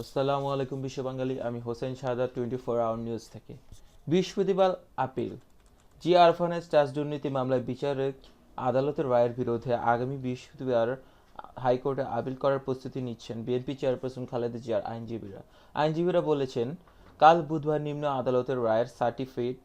আসসালামু আলাইকুম বিশ্ব বাঙালি, আমি Hossain Shahadat twenty four hour news থেকে। বৃহস্পতিবার আপিল। জি আরফানের ট্রাস্ট দুর্নীতি মামলায় বিচারক আদালতের রায়ের বিরুদ্ধে আগামী বৃহস্পতিবার হাইকোর্টে আপিল করার প্রস্তুতি নিচ্ছেন বিএনপি চেয়ারপারসন খালেদা জিয়ার আইনজীবীরা। আইনজীবীরা বলেছেন, কাল বুধবার নিম্ন আদালতের রায়ের সার্টিফিকেট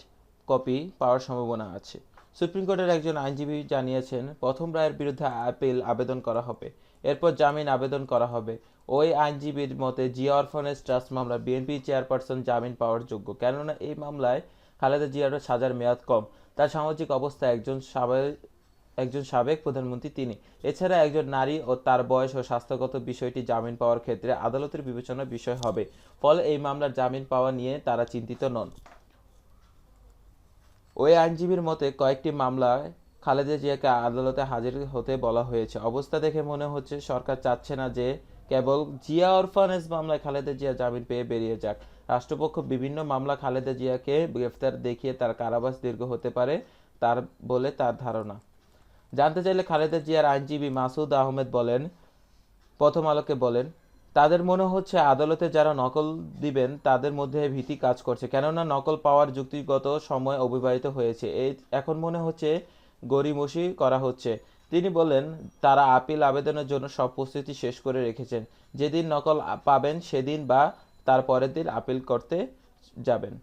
কপি পাওয়ার সম্ভাবনা আছে। সুপ্রিম কোর্টের একজন আইনজীবী জানিয়েছেন, প্রথম রায়ের বিরুদ্ধে আপিল আবেদন করা হবে। এরপর জামিন আবেদন করা হবে। ওই আইনজীবীর মতে, জিয়া অরফানেজ ট্রাস্ট মামলা বিএনপি চেয়ারপারসন জামিন পাওয়ার যোগ্য। কেননা এই মামলায় খালেদা জিয়ার সাজার মেয়াদ কম। তার সামাজিক অবস্থা একজন একজন সাবেক প্রধানমন্ত্রী তিনি। এছাড়া একজন নারী ও তার বয়স ও স্বাস্থ্যগত বিষয়টি জামিন পাওয়ার ক্ষেত্রে আদালতের বিবেচনার বিষয় হবে। ফলে এই মামলার জামিন পাওয়া নিয়ে তারা চিন্তিত নন। ওই আইনজীবীর মতে কয়েকটি মামলায় খালেদা জিয়াকে আদালতে হাজির হতে বলা হয়েছে। অবস্থা দেখে মনে হচ্ছে সরকার চাচ্ছে না যে কেবল জিয়া অরফানেজ মামলায় খালেদা জিয়া জামিন পেয়ে বেরিয়ে যাক। রাষ্ট্রপক্ষ বিভিন্ন মামলা খালেদা জিয়াকে গ্রেফতার দেখিয়ে তার কারাবাস দীর্ঘ হতে পারে তার বলে তার ধারণা। জানতে চাইলে খালেদা জিয়ার আইনজীবী মাসুদ আহমেদ বলেন, প্রথম আলোকে বলেন তাদের মনে হচ্ছে আদালতে যারা নকল দিবেন, তাদের মধ্যে ভীতি কাজ করছে। কেননা নকল পাওয়ার যুক্তিগত সময় অবিবাহিত হয়েছে। এই এখন মনে হচ্ছে গড়িমসি করা হচ্ছে। তিনি বলেন তারা আপিল আবেদনের জন্য সব প্রস্তুতি শেষ করে রেখেছেন। যেদিন নকল পাবেন, সেদিন বা তার পরের দিন আপিল করতে যাবেন।